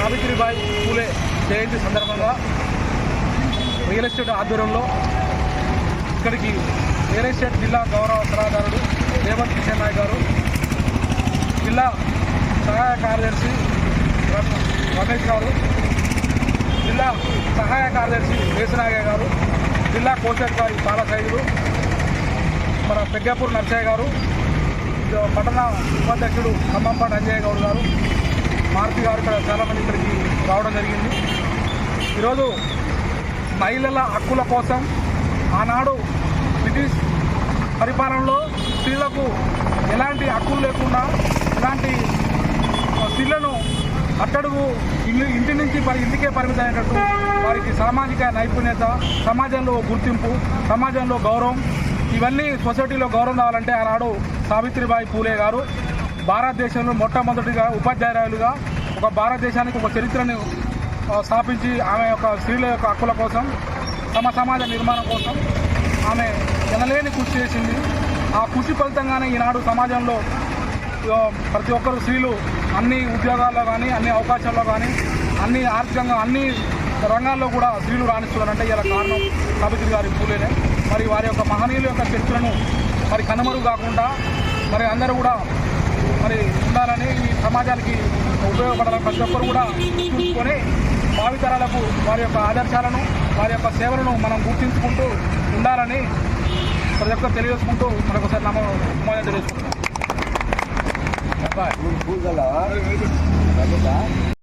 సావిత్రిబాయి పూలే జయంతి సందర్భంగా real estate ఆధ్వర్యంలో ఇక్కడికి రియల్ ఎస్టేట్ జిల్లా గౌరవ సలహాదారుడు రేవంత్ కిషన్ నాయ్ గారు జిల్లా సహాయ కార్యదర్శి రమేష్ గారు జిల్లా సహాయ కార్యదర్శి వేసనాగయ్య గారు జిల్లా కోశాధికారి బాలసైదులు మన పెగ్గాపూర్ నర్సయ్య గారు పట్టణ ఉపాధ్యక్షుడు ఖమ్మంపాటి అంజయ్య గౌడ్ గారు మారుతి గారు ఇక్కడ చాలామంది ఇక్కడికి రావడం జరిగింది. ఈరోజు మహిళల హక్కుల కోసం ఆనాడు బ్రిటిష్ పరిపాలనలో స్త్రీలకు ఎలాంటి హక్కులు లేకుండా ఎలాంటి స్త్రీలను అట్టడుగు ఇల్లు ఇంటి నుంచి మరి ఇంటికే పరిమితమైనట్టు వారికి సామాజిక నైపుణ్యత సమాజంలో గుర్తింపు సమాజంలో గౌరవం ఇవన్నీ సొసైటీలో గౌరవం రావాలంటే ఆనాడు సావిత్రిబాయి పూలే గారు భారతదేశంలో మొట్టమొదటిగా ఉపాధ్యాయురాలుగా ఒక భారతదేశానికి ఒక చరిత్రను స్థాపించి ఆమె యొక్క స్త్రీల యొక్క హక్కుల కోసం తమ సమాజ నిర్మాణం కోసం ఆమె ఎనలేని కృషి చేసింది. ఆ కృషి ఫలితంగానే ఈనాడు సమాజంలో ప్రతి ఒక్కరు స్త్రీలు అన్ని ఉద్యోగాల్లో కానీ అన్ని అవకాశాల్లో కానీ అన్ని ఆర్థికంగా అన్ని రంగాల్లో కూడా స్త్రీలు రాణిస్తున్నారంటే ఇలా కారణం సావిత్రి గారి పూలేనే. మరి వారి యొక్క మహనీయుల యొక్క చరిత్రను మరి కనుమరుగు కాకుండా మరి అందరూ కూడా మరి ఉండాలని ఈ సమాజానికి ఉపయోగపడాలని ప్రతి ఒక్కరు కూడా చూసుకొని భావితరాలకు వారి యొక్క ఆదర్శాలను వారి యొక్క సేవలను మనం గుర్తించుకుంటూ ఉండాలని ప్రతి ఒక్కరు తెలియజేసుకుంటూ మరొకసారి నమ్మ బాయ్ పూగల